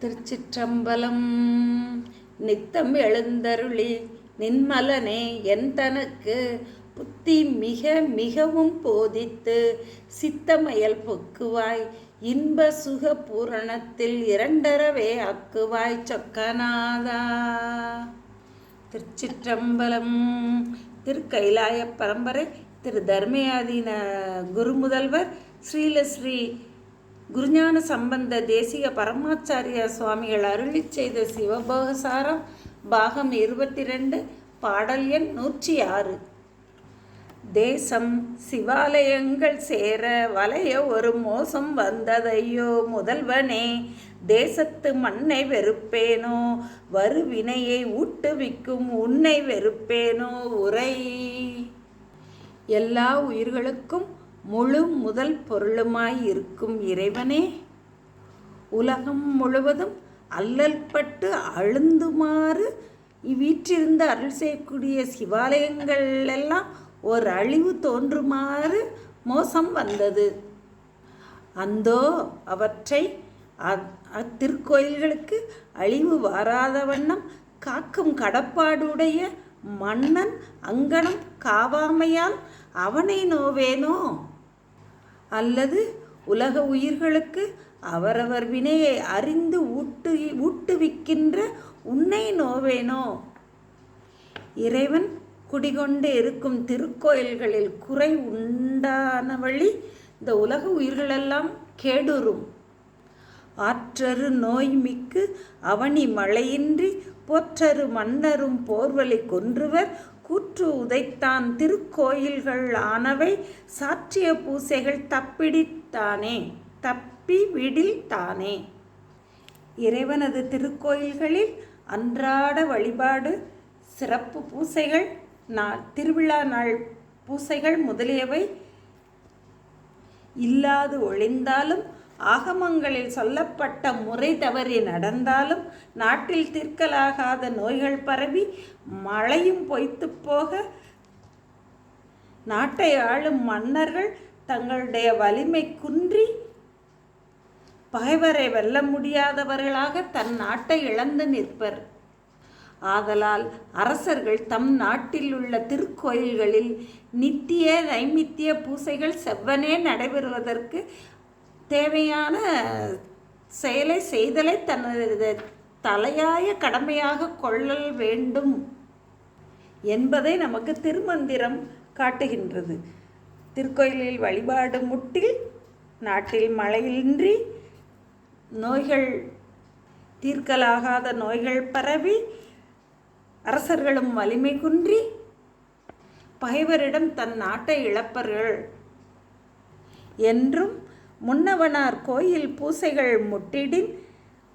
திருச்சிற்றம்பலம். நித்தம் எழுந்தருளி நின்மலனே என் தனக்கு புத்தி மிக மிகவும் போதித்து சித்தமயல் பொக்குவாய் இன்ப சுக பூரணத்தில் இரண்டரவே அக்குவாய் சொக்கநாதா. திருச்சிற்றம்பலம். திருக்கைலாய பரம்பரை திரு தர்மயாதீன குருமுதல்வர் ஸ்ரீலஸ்ரீ குருஞான சம்பந்த தேசிய பரமாச்சாரிய சுவாமிகள் அருளி செய்த சிவபோகசாரம் பாகம் இருபத்தி ரெண்டு பாடல் எண் நூற்றி ஆறு. தேசம் சிவாலயங்கள் சேர வலைய ஒரு மோசம் வந்ததையோ முதல்வனே தேசத்து மண்ணை வெறுப்பேனோ வருவினையை ஊட்டுவிக்கும் உன்னை வெறுப்பேனோ உரை. எல்லா உயிர்களுக்கும் முழு முதல் பொருளுமாய் இருக்கும் இறைவனே உலகம் முழுவதும் அல்லல்பட்டு அழுந்துமாறு இவ்வீற்றிருந்து அருள் செய்யக்கூடிய சிவாலயங்கள் எல்லாம் ஒரு அழிவு தோன்றுமாறு மோசம் வந்தது. அந்தோ அவற்றை அத்திருக்கோயில்களுக்கு அழிவு வாராத வண்ணம் காக்கும் கடப்பாடுடைய மன்னன் அங்கனம் காவாமையால் அவனை நோவேனோ? அல்லது உலக உயிர்களுக்கு அவரவர் வினையை அறிந்து ஊட்டு ஊட்டுவிக்கின்ற உன்னை நோவேனோ? இறைவன் குடிகொண்டு இருக்கும் திருக்கோயில்களில் குறை உண்டான வழி இந்த உலக உயிர்களெல்லாம் கேடுறும். ஆற்றரு நோய் மிக்கு அவனி மழையின்றி போற்றரு மன்னரும் போர்வலை கொன்றுவர் கூற்று உதைத்தான் திருக்கோயில்கள் ஆனவை சாற்றிய பூசைகள் தப்பிடித்தானே தப்பி விடில்தானே. இறைவனது திருக்கோயில்களில் அன்றாட வழிபாடு சிறப்பு பூசைகள் நாள் திருவிழா நாள் பூசைகள் முதலியவை இல்லாது ஒழிந்தாலும் ஆகமங்களில் சொல்லப்பட்ட முறை தவறி நடந்தாலும் நாட்டில் தீர்க்கலாகாத நோய்கள் பரவி மழையும் பொய்த்து போக நாட்டை ஆளும் மன்னர்கள் தங்களுடைய வலிமை குன்றி பகைவரை வெல்ல முடியாதவர்களாக தன் நாட்டை இழந்து நிற்பர். ஆதலால் அரசர்கள் தம் நாட்டில் உள்ள திருக்கோயில்களில் நித்திய நைமித்திய பூசைகள் செவ்வனே நடைபெறுவதற்கு தேவையான செயலை செய்தலை தனது தலையாய கடமையாக கொள்ளல் வேண்டும் என்பதை நமக்கு திருமந்திரம் காட்டுகின்றது. திருக்கோயிலில் வழிபாடு முட்டில் நாட்டில் மழையின்றி நோய்கள் தீர்க்கலாகாத நோய்கள் பரவி அரசர்களும் வலிமை குன்றி பகைவரிடம் தன் நாட்டை இழப்பர்கள் என்றும் முன்னவனார் கோயில் பூசைகள் முட்டிடின்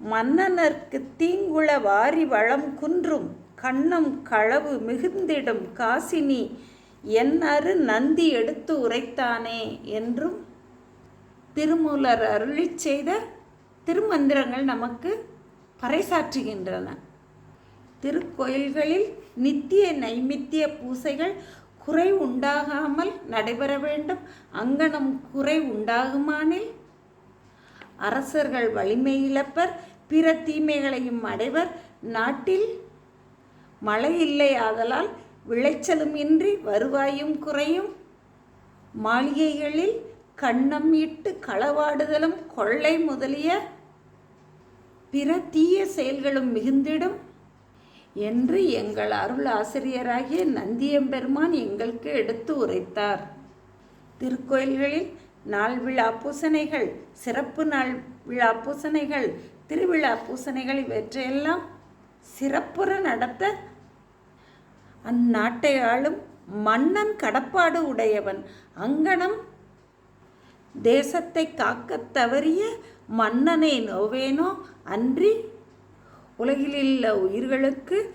மன்னனர்க்கு தீங்குள வாரி வளம் குன்றும் கண்ணம் களவு மிகுந்திடும் காசினி என் அரு நந்தி எடுத்து உரைத்தானே என்றும் திருமூலர் அருளி செய்த திருமந்திரங்கள் நமக்கு பறைசாற்றுகின்றன. திருக்கோயில்களில் நித்திய நைமித்திய பூசைகள் குறை உண்டாகாமல் நடைபெற வேண்டும். அங்கனம் குறை உண்டாகுமானில்? அரசர்கள் வலிமை இழப்பர் பிற தீமைகளையும் அடைவர். நாட்டில் மழை இல்லை ஆதலால் விளைச்சலும் இன்றி வருவாயும் குறையும். மாளிகைகளில் கண்ணம் இட்டு களவாடுதலும் கொள்ளை முதலிய பிற தீய செயல்களும் மிகுந்திடும். என்று எங்கள் அருள் ஆசிரியராகிய நந்தியம்பெருமான் எங்களுக்கு எடுத்து உரைத்தார். திருக்கோயில்களில் நாள் விழா பூசணைகள் சிறப்பு நாள் விழா பூசணைகள் திருவிழா பூசணைகள் இவற்றையெல்லாம் சிறப்புற நடத்த அந்நாட்டை ஆளும் மன்னன் கடப்பாடு உடையவன். அங்கனம் தேசத்தை காக்கத் தவறிய மன்னனை நோவேனோ அன்றி உலகிலுள்ள உயிர்களுக்கு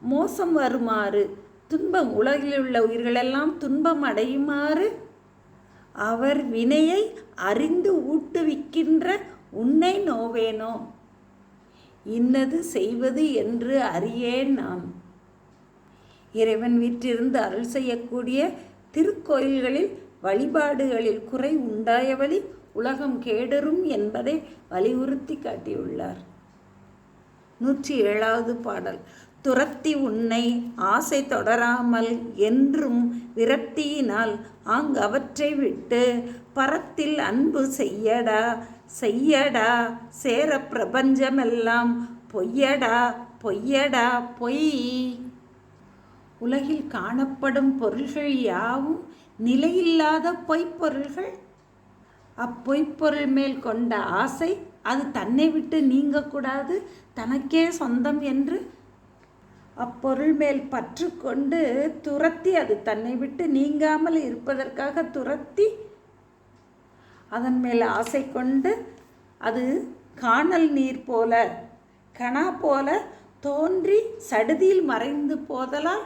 மோசம் வருமாறு துன்பம் உலகில் உள்ள உயிர்களெல்லாம் துன்பம் அடையுமாறு அவர் வினையை அறிந்து ஊட்டுவிக்கின்ற உன்னை நோவேனோ? இன்னது செய்வது என்று அறியேன் நான். இறைவன் வீற்றிருந்து அருள் செய்யக்கூடிய திருக்கோயில்களில் வழிபாடுகளில் குறை உண்டாய வழி உலகம் கேடரும் என்பதை வலியுறுத்தி காட்டியுள்ளார். நூற்றி ஏழாவது பாடல். துரத்தி உன்னை ஆசை தொடராமல் என்றும் விரக்தியினால் ஆங்கு அவற்றை விட்டு பரத்தில் அன்பு செய்யடா செய்யடா சேர பிரபஞ்சமெல்லாம் பொய்யடா பொய்யடா பொய். உலகில் காணப்படும் பொருள்கள் யாவும் நிலையில்லாத பொய்ப்பொருள்கள் அப்பொய்ப்பொருள் மேல் கொண்ட ஆசை அது தன்னை விட்டு நீங்கக்கூடாது தனக்கே சொந்தம் என்று அப்பொருள் மேல் பற்று கொண்டு துரத்தி அது தன்னை விட்டு நீங்காமல் இருப்பதற்காக துரத்தி அதன் மேல் ஆசை கொண்டு அது காணல் நீர் போல கணா போல தோன்றி சடுதியில் மறைந்து போதலால்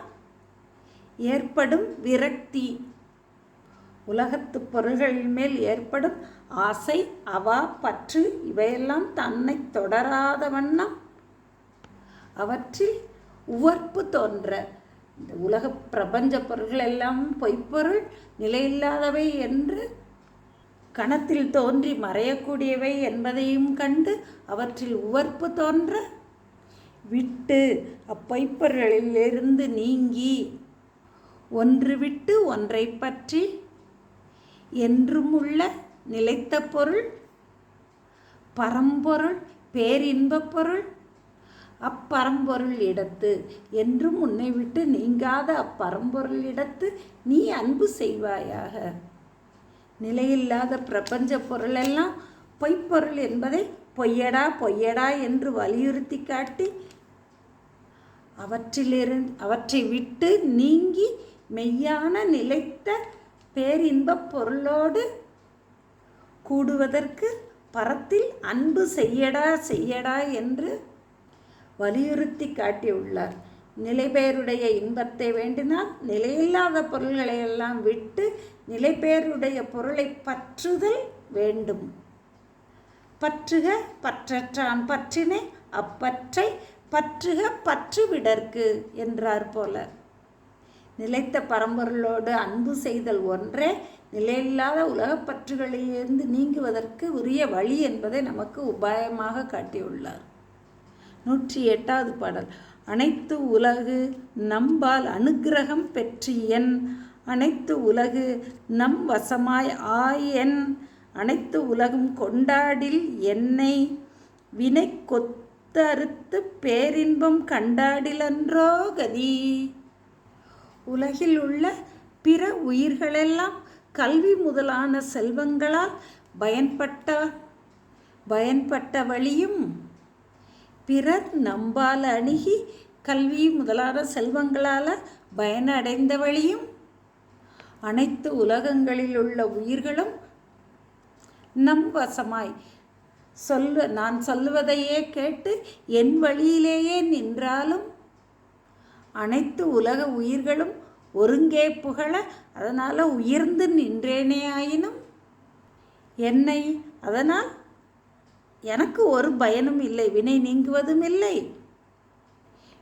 ஏற்படும் விரக்தி. உலகத்து பொருள்களின் மேல் ஏற்படும் ஆசை அவா பற்று இவையெல்லாம் தன்னை தொடராத வண்ணம். அவற்றில் உவர்ப்பு தோன்ற இந்த உலக பிரபஞ்ச பொருள்கள் எல்லாம் பொய்ப்பொருள் நிலையில்லாதவை என்று கணத்தில் தோன்றி மறையக்கூடியவை என்பதையும் கண்டு அவற்றில் உவர்ப்பு தோன்ற விட்டு அப்பொய்ப்பொருளிலிருந்து நீங்கி ஒன்று விட்டு ஒன்றை பற்றி என்றும் உள்ள நிலைத்த பொருள் பரம்பொருள் பேரின்பப் பொருள் அப்பரம்பொருள் இடத்து என்றும் உன்னை விட்டு நீங்காத அப்பரம்பொருள் இடத்து நீ அன்பு செய்வாயாக. நிலையில்லாத பிரபஞ்ச பொருளெல்லாம் பொய்ப்பொருள் என்பதை பொய்யடா பொய்யடா என்று வலியுறுத்தி காட்டி அவற்றிலிருந்து அவற்றை விட்டு நீங்கி மெய்யான நிலைத்த பேரின்பப் பொருளோடு கூடுவதற்கு பரத்தில் அன்பு செய்யடா செய்யடா என்று வலியுறுத்தி காட்டியுள்ளார். நிலைபெயருடைய இன்பத்தை வேண்டினால் நிலையில்லாத பொருள்களை எல்லாம் விட்டு நிலைபெயருடைய பொருளை பற்றுதல் வேண்டும். பற்றுக பற்றற்றான் பற்றினை அப்பற்றை பற்றுக பற்று விடற்கு என்றார் போல. நிலைத்த பரம்பொருளோடு அன்பு செய்தல் ஒன்றே நிலையில்லாத உலகப்பற்றுகளிலிருந்து நீங்குவதற்கு உரிய வழி என்பதை நமக்கு உபாயமாக காட்டியுள்ளார். நூற்றி எட்டாவது பாடல். அனைத்து உலகு நம்பால் அனுக்கிரகம் பெற்றியன் அனைத்து உலகு நம் வசமாய் ஆயன் அனைத்து உலகும் கொண்டாடில் என்னை வினை கொத்தறுத்து பேரின்பம் கண்டாடிலன்றோ கதி. உலகில் உள்ள பிற உயிர்களெல்லாம் கல்வி முதலான செல்வங்களால் பயன்பட்ட பயன்பட்ட வழியும் பிறர் நம்பால் அணுகி கல்வி முதலான செல்வங்களால் பயனடைந்த வழியும் அனைத்து உலகங்களில் உள்ள உயிர்களும் நம் வசமாய் சொல்ல நான் சொல்வதையே கேட்டு என் வழியிலேயே நின்றாலும் அனைத்து உலக உயிர்களும் ஒருங்கே புகழ அதனால் உயர்ந்து நின்றேனே ஆயினும் என்னை அதனால் எனக்கு ஒரு பயனும் இல்லை வினை நீங்குவதும் இல்லை.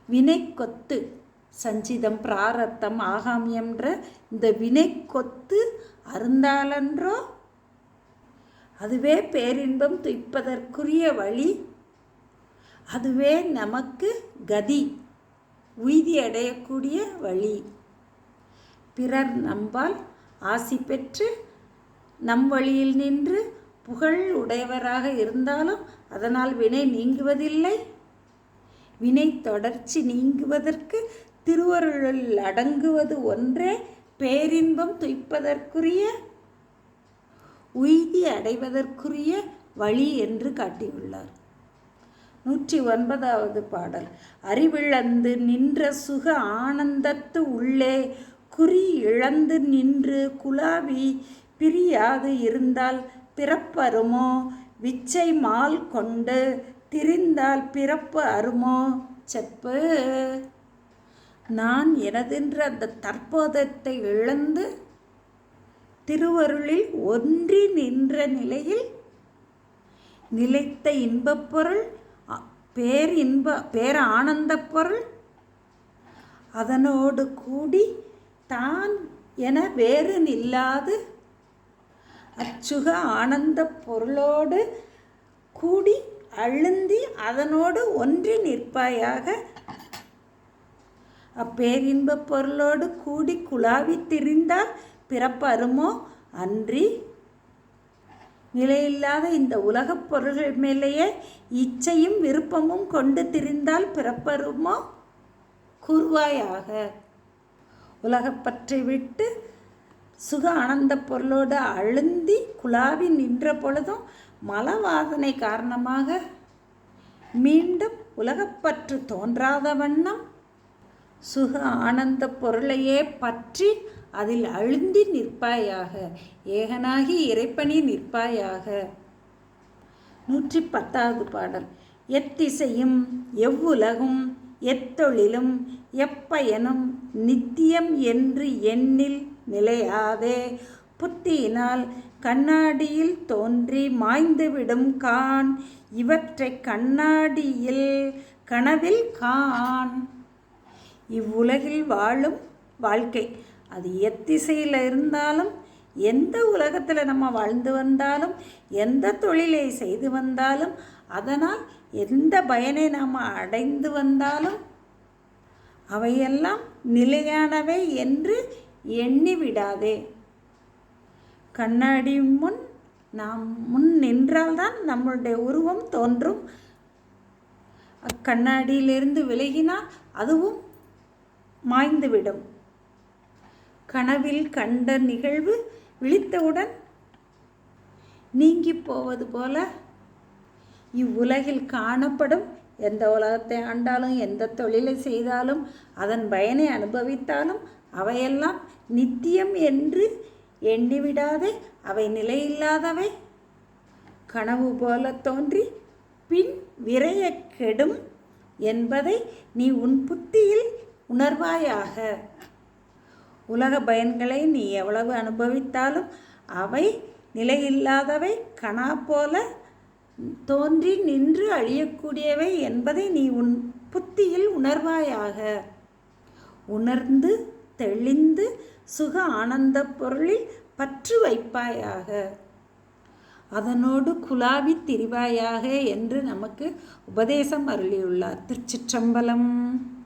வினை கொத்து சஞ்சிதம் பிராரத்தம் ஆகாமியம்ன்ற இந்த வினை கொத்து அருந்தாலன்றோ அதுவே பேரின்பம் துய்ப்பதற்குரிய வழி அதுவே நமக்கு கதி உய்தி அடையக்கூடிய வழி. பிறர் நம்பால் ஆசி பெற்று நம் வழியில் நின்று புகழ் உடையவராக இருந்தாலும் அதனால் வினை நீங்குவதில்லை. வினை தொடர்ச்சி நீங்குவதற்கு திருவருளில் அடங்குவது ஒன்றே. பேரின்பம் துய்ப்பதற்குரிய உய்தி அடைவதற்குரிய வழி என்று காட்டியுள்ளார். நூற்றி ஒன்பதாவது பாடல். அறிவிழந்து நின்ற சுக ஆனந்தத்து உள்ளே குறி இழந்து நின்று குலாவி பிரியாது இருந்தால் பிறப்பருமோ? விச்சை மால் கொண்டு திரிந்தால் பிறப்பு அருமோ? செப்பு. நான் எனதென்ற அந்த தற்போதத்தை இழந்து திருவருளில் ஒன்றி நின்ற நிலையில் நிலைத்த இன்பப் பொருள் பேர் இன்ப பேர் ஆனந்தப் பொருள் அதனோடு கூடி தான் என வேறு நில்லாது. அச்சுக ஆனந்த பொருளோடு கூடி அழுந்தி அதனோடு ஒன்றி நிற்பாயாக. அப்பேரின்பப் பொருளோடு கூடி குழாவித் திரிந்தால் பிறப்பருமோ அன்றி? நிலையில்லாத இந்த உலகப் பொருள்கள் மேலேயே இச்சையும் விருப்பமும் கொண்டு திரிந்தால் பிறப்பருமோ? கூறுவாயாக உலகப்பற்றை விட்டு சுக ஆனந்த பொருளோடு அழுந்தி குழாவி நின்ற பொழுதும் மலவாதனை காரணமாக மீண்டும் உலகப்பற்று தோன்றாத வண்ணம் சுக ஆனந்த பொருளையே பற்றி அதில் அழுந்தி நிற்பாயாக ஏகனாகி இறைப்பணி நிற்பாயாக. நூற்றி பத்தாவது பாடல். எத்திசையும் எவ்வுலகும் எத்தொழிலும் எப்பயனும் நித்தியம் என்று எண்ணில் நிலையாதே. புத்தியினால் கண்ணாடியில் தோன்றி மாய்ந்துவிடும் கான் இவற்றை கண்ணாடியில் கனவில் கான் இவ்வுலகில் வாழும் வாழ்க்கை அது எத்திசையில் இருந்தாலும் எந்த உலகத்தில் நம்ம வாழ்ந்து வந்தாலும் எந்த தொழிலை செய்து வந்தாலும் அதனால் எந்த பயனை நாம் அடைந்து வந்தாலும் அவையெல்லாம் நிலையானவை என்று எண்ணி விடாதே கண்ணாடி முன் நாம் முன் நின்றால்தான் நம்மளுடைய உருவம் தோன்றும். அக்கண்ணாடியிலிருந்து விலகினால் அதுவும் மாய்ந்துவிடும். கனவில் கண்ட நிகழ்வு விழித்தவுடன் நீங்கி போவது போல இவ்வுலகில் காணப்படும் எந்த உலகத்தை ஆண்டாலும் எந்த தொழிலை செய்தாலும் அதன் பயனை அனுபவித்தாலும் அவையெல்லாம் நித்தியம் என்று எண்ணிவிடாதே அவை நிலையில்லாதவை. கனவு போல தோன்றி பின் விரைய கெடும் என்பதை நீ உன் புத்தியில் உணர்வாயாக. உலக பயன்களை நீ எவ்வளவு அனுபவித்தாலும் அவை நிலையில்லாதவை கணா போல தோன்றி நின்று அழியக்கூடியவை என்பதை நீ உன் புத்தியில் உணர்வாயாக. உணர்ந்து தெளிந்து சுக ஆனந்த பொருளில் பற்று வைப்பாயாக. அதனோடு குலாவி திரிவாயாக என்று நமக்கு உபதேசம் அருளியுள்ளார் திருச்சிற்றம்பலம்.